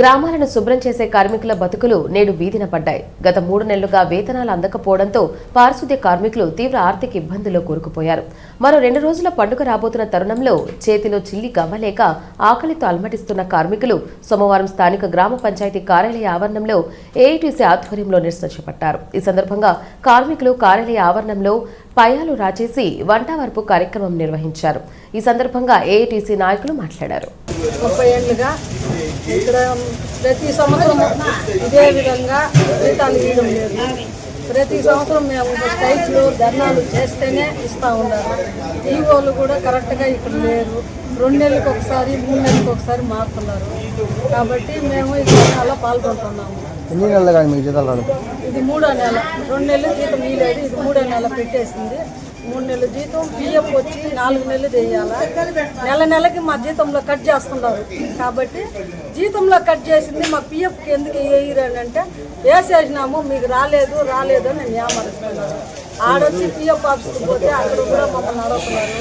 గ్రామాలను శుభ్రం చేసే కార్మికుల బతుకులు నేడు వీధిన పడ్డాయి. గత మూడు నెలలుగా వేతనాలు అందకపోవడంతో పారిశుద్ధ్య కార్మికులు తీవ్ర ఆర్థిక ఇబ్బందుల్లో కూరుకుపోయారు. మరో రెండు రోజుల పండుగ రాబోతున్న తరుణంలో చేతిలో చిల్లి గవ్వలేక ఆకలితో అలమటిస్తున్న కార్మికులు సోమవారం స్థానిక గ్రామ పంచాయతీ కార్యాలయ ఆవరణంలో ఏఐటీసీ ఆధ్వర్యంలో నిరసన చేపట్టారు. ఈ సందర్భంగా కార్మికులు కార్యాలయ ఆవరణంలో పయాలు రాచేసి వంటవరపు కార్యక్రమం నిర్వహించారు. ఈ సందర్భంగా ఏఐటీసీ నాయకులు మాట్లాడారు. ముప్పై ఏళ్ళుగా ఇక్కడ ప్రతి సంవత్సరం ఇదే విధంగా జీతాలు ఇవ్వడం లేదు. ప్రతి సంవత్సరం మేము స్ట్రైక్లు ధర్నాలు చేస్తేనే ఇస్తూ ఉన్నారు. ఈ వాళ్ళు కూడా కరెక్ట్గా ఇక్కడ లేరు. రెండు నెలలకు ఒకసారి మూడు నెలలకు ఒకసారి మారుతున్నారు. కాబట్టి మేము ఈ ధర్నాలో పాల్గొంటున్నాము. ఎన్ని నెలలు కానీ మీకు జీతాలు ఇది మూడో నెల. రెండు నెలలు జీతం ఇవ్వలేదు. ఇది మూడో నెల పెట్టేసింది. మూడు నెలల జీతం పిఎఫ్ వచ్చి నాలుగు నెలలు చేయాలా? నెల నెలకి మా జీతంలో కట్ చేస్తున్నారు. కాబట్టి జీతంలో కట్ చేసింది మా పిఎఫ్కి ఎందుకు వేయరని అంటే వేసేసినాము మీకు రాలేదు రాలేదు అని నేను ఏమరుస్తున్నాను ఆడొచ్చి పిఎఫ్ ఆఫీస్కి పోతే అక్కడ కూడా మమ్మల్ని అడుగుతున్నారు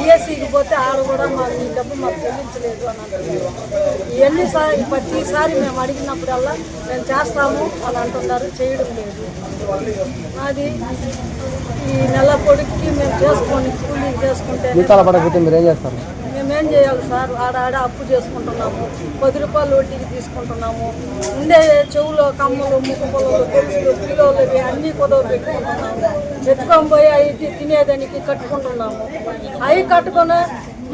ఈఎస్సీకి పోతే ఆడ కూడా మాకు ఈ డబ్బు మాకు చెల్లించలేదు అని అంటున్నారు. ఇవన్నీ ప్రతిసారి మేము అడిగినప్పుడల్లా మేము చేస్తాము అని అంటున్నారు. చేయడం లేదు. అది ఈ నెల పొడికి మేము చేసుకొని కూలీ చేసుకుంటే జీతాలు మీరు ఏం చేస్తారు? చేయాలి సార్. ఆడ ఆడ అప్పు చేసుకుంటున్నాము. పది రూపాయలు వడ్డీకి తీసుకుంటున్నాము. ఉండే చెవులో కమ్మలు ముక్కు పొలలు గొలుసులు పిల్లలు అన్నీ కుదవ పెట్టుకుంటున్నాము. పెట్టుకొని పోయి అవి తినేదానికి కట్టుకుంటున్నాము. అవి కట్టుకొని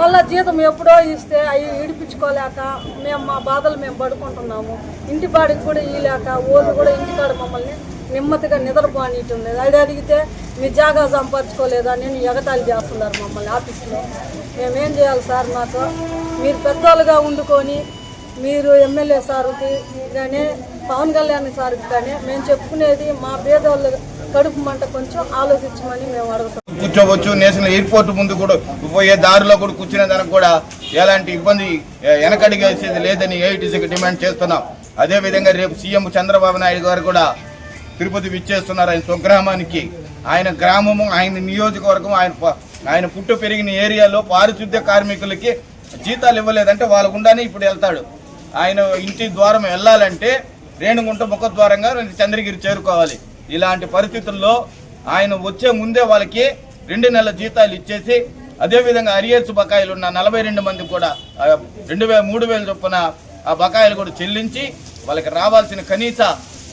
మళ్ళా జీతం ఎప్పుడో ఇస్తే అవి ఇడిపించుకోలేక మేము మా బాధలు మేము పడుకుంటున్నాము. ఇంటి బాడికి కూడా ఇయ్యలేక ఓళ్ళు కూడా ఇంటికాడ మమ్మల్ని నెమ్మదిగా నిద్రపోనీయటం లేదు అది అడిగితే మీ జాగా సంపాదించుకోలేదా? నేను ఎగతాళి చేస్తున్నారు మమ్మల్ని ఆఫీస్లో. మేమేం చేయాలి సార్ మాకు మీరు పెద్దోళ్ళుగా ఉండుకొని మీరు ఎమ్మెల్యే సార్కి కానీ పవన్ కళ్యాణ్ సార్కి కానీ మేము చెప్పుకునేది మా పేదోళ్ళు కడుపు మంట కొంచెం ఆలోచించమని మేము అడుగుతాం కూర్చోవచ్చు నేషనల్ ఎయిర్పోర్ట్ ముందు కూడా పోయే దారిలో కూడా కూర్చునే దానికి కూడా ఎలాంటి ఇబ్బంది వెనకడిగేసేది లేదని ఏఐటీసీకి డిమాండ్ చేస్తున్నాం. అదేవిధంగా రేపు సీఎం చంద్రబాబు నాయుడు గారు కూడా తిరుపతి విచ్చేస్తున్నారు ఆయన స్వగ్రామానికి. ఆయన గ్రామము ఆయన నియోజకవర్గం ఆయన ఆయన పుట్టు పెరిగిన ఏరియాలో పారిశుద్ధ్య కార్మికులకి జీతాలు ఇవ్వలేదంటే వాళ్ళ గుండానే ఇప్పుడు వెళ్తాడు. ఆయన ఇంటి ద్వారం వెళ్ళాలంటే రేణుగుంట ముఖద్వారంగా చంద్రగిరి చేరుకోవాలి. ఇలాంటి పరిస్థితుల్లో ఆయన వచ్చే ముందే వాళ్ళకి రెండు నెలల జీతాలు ఇచ్చేసి అదేవిధంగా అరియర్స్ బకాయిలు ఉన్న నలభై రెండు మంది కూడా రెండు వేల మూడు వేల చొప్పున ఆ బకాయిలు కూడా చెల్లించి వాళ్ళకి రావాల్సిన కనీస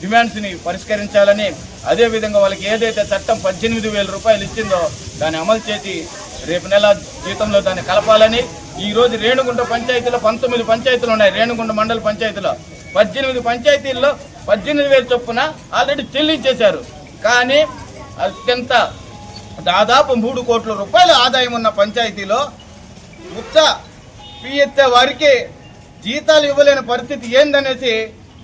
డిమాండ్స్ని పరిష్కరించాలని అదేవిధంగా వాళ్ళకి ఏదైతే చట్టం పద్దెనిమిది వేల రూపాయలు ఇచ్చిందో దాన్ని అమలు చేసి రేపు నెల జీతంలో దాన్ని కలపాలని ఈరోజు రేణుగుంట పంచాయతీలో పంతొమ్మిది పంచాయతీలు ఉన్నాయి. రేణుగుంట మండల పంచాయతీలో పద్దెనిమిది పంచాయతీల్లో పద్దెనిమిది వేల చొప్పున ఆల్రెడీ చెల్లించేశారు. కానీ అత్యంత దాదాపు మూడు కోట్ల రూపాయల ఆదాయం ఉన్న పంచాయతీలో ఉచ్చ పిఎత్తే వారికి జీతాలు ఇవ్వలేని పరిస్థితి ఏందనేసి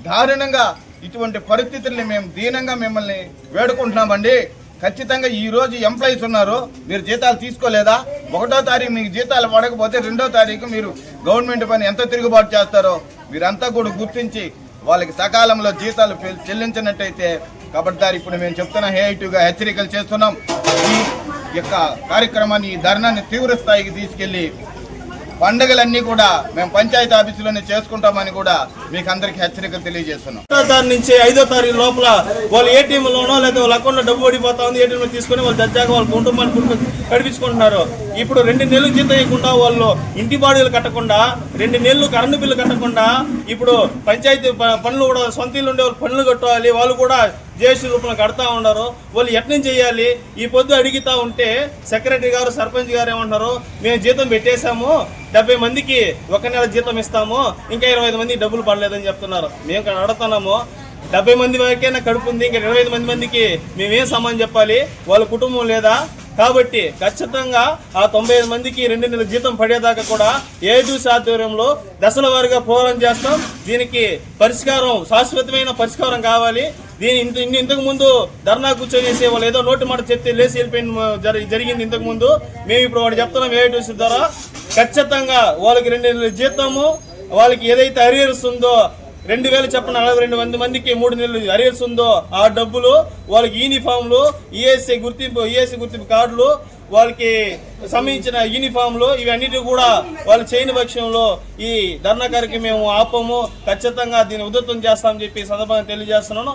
దారుణంగా ఇటువంటి పరిస్థితుల్ని మేము దీనంగా మిమ్మల్ని వేడుకుంటున్నామండి. ఖచ్చితంగా ఈ రోజు ఎంప్లాయీస్ ఉన్నారు. మీరు జీతాలు తీసుకోలేదా? ఒకటో తారీఖు మీకు జీతాలు పడకపోతే రెండో తారీఖు మీరు గవర్నమెంట్ పని ఎంత తిరుగుబాటు చేస్తారో మీరంతా కూడా గుర్తించి వాళ్ళకి సకాలంలో జీతాలు చెల్లించినట్టయితే కాబట్టి ఇప్పుడు మేము చెప్తున్నా హేఐటీగా హెచ్చరికలు చేస్తున్నాం. ఈ యొక్క కార్యక్రమాన్ని ఈ ధర్నాన్ని తీవ్ర స్థాయికి తీసుకెళ్ళి పండుగలన్నీ కూడా మేము పంచాయతీ ఆఫీసులోనే చేసుకుంటామని కూడా మీకు అందరికి హెచ్చరికలు తెలియజేస్తున్నాం. ఒకటో తారీఖు నుంచి ఐదో తారీఖు లోపల వాళ్ళు ఏటీఎంలోనో లేదా వాళ్ళ అకౌంట్లో డబ్బు పడిపోతా ఉంది ఏటీఎం తీసుకొని వాళ్ళు దర్జాగా వాళ్ళ కుటుంబాన్ని కుటుంబం గడిపించుకుంటున్నారు ఇప్పుడు రెండు నెలలు జీతం ఇవ్వకుండా వాళ్ళు ఇంటి బాడీలు కట్టకుండా రెండు నెలలు కరెంటు బిల్లు కట్టకుండా ఇప్పుడు పంచాయతీ ప- పనులు కూడా సొంత ఇల్లు ఉండే వాళ్ళు పనులు కట్టాలి వాళ్ళు కూడా జేసీ రూపంలో కడతా ఉన్నారు వాళ్ళు ఎట్నం చేయాలి? ఈ పొద్దు అడుగుతా ఉంటే సెక్రటరీ గారు సర్పంచ్ గారు ఏమంటారు మేము జీతం పెట్టేశాము డెబ్బై మందికి ఒక నెల జీతం ఇస్తాము ఇంకా ఇరవై ఐదు మందికి డబ్బులు పడలేదని చెప్తున్నారు. మేము ఇక్కడ అడుగుతున్నాము డెబ్బై మంది వరకైనా కడుపు ఉంది ఇంకా ఇరవై ఐదు మంది మందికి మేమేం సమానం చెప్పాలి? వాళ్ళ కుటుంబం లేదా? కాబట్టి ఖచ్చితంగా ఆ తొంభై ఐదు మందికి రెండు నెలల జీతం పడేదాకా కూడా ఏజూస్ ఆధ్వర్యంలో దశల వారీగా పోరాటం చేస్తాం. దీనికి పరిష్కారం శాశ్వతమైన పరిష్కారం కావాలి. దీని ఇంత ఇంతకు ముందు ధర్నా కూర్చొనేసి వాళ్ళు ఏదో నోటి మాట చెప్తే లేచి వెళ్ళిపోయిన జరిగింది ఇంతకు ముందు. మేము ఇప్పుడు వాడు చెప్తున్నాం ఏఐటీసీ ద్వారా. ఖచ్చితంగా వాళ్ళకి రెండు నెలల జీతము వాళ్ళకి ఏదైతే అరియర్స్ ఉందో రెండు వేలు చెప్పిన నలభై రెండు మంది మందికి మూడు నెలలు అరియర్స్ ఉందో ఆ డబ్బులు వాళ్ళకి యూనిఫామ్లు ఈఎస్ఐ గుర్తింపు ఈఎస్ఐ గుర్తింపు కార్డులు వాళ్ళకి సంబంధించిన యూనిఫామ్లు ఇవన్నిటి కూడా వాళ్ళు చేయని పక్షంలో ఈ ధర్నా మేము ఆపము. ఖచ్చితంగా దీన్ని ఉధృతం చేస్తామని చెప్పి సందర్భంగా తెలియజేస్తున్నాను.